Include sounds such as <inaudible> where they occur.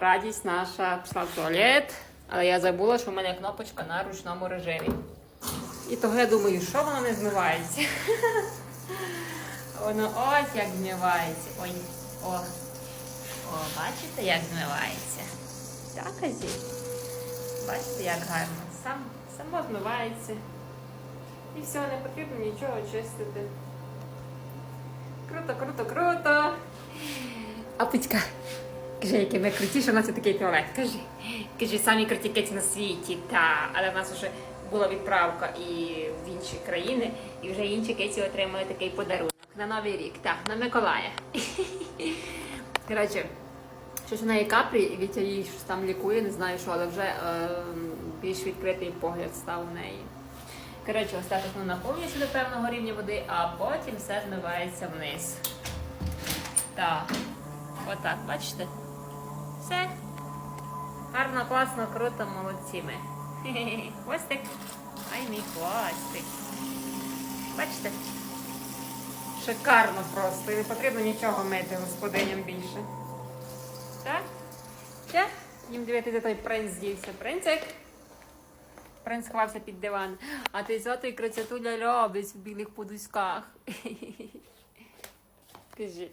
Радість наша пішла в туалет, але я забула, що в мене кнопочка на ручному режимі. І того я думаю, що воно не змивається. Воно ось як змивається. Ой, о. О, бачите, як змивається? Так, Азі? Бачите, як гарно. Сам, само змивається. І все, не потрібно нічого чистити. Круто, круто, круто. Апочка, кажи, який ми круті, що у нас є такий туалет. Кажи. Кажи, самі круті кеці на світі. Та, але в нас вже була відправка і в інші країни, і вже інші кеці отримали такий подарунок на Новий рік. Так, на Миколая. <laughs> Коротше, щось у неї каплі, і Вітя її щось там лікує, не знаю що, але вже е, більш відкритий погляд став у неї. Коротше, ось так воно наповнюється до певного рівня води, а потім все змивається вниз. Так. Отак, бачите? Все. Гарно, класно, круто, молодці ми. Хе-хе-хе. <laughs> Хвостик. Ай мій хвостик. Бачите? Шикарно просто. І не потрібно нічого мити господиням більше. Так? Ще? Їм дивитися, той принц дівся. Принцик. Принц ховався під диван. А ти за той крицятуля робить в білих подушках. <laughs> Кажи.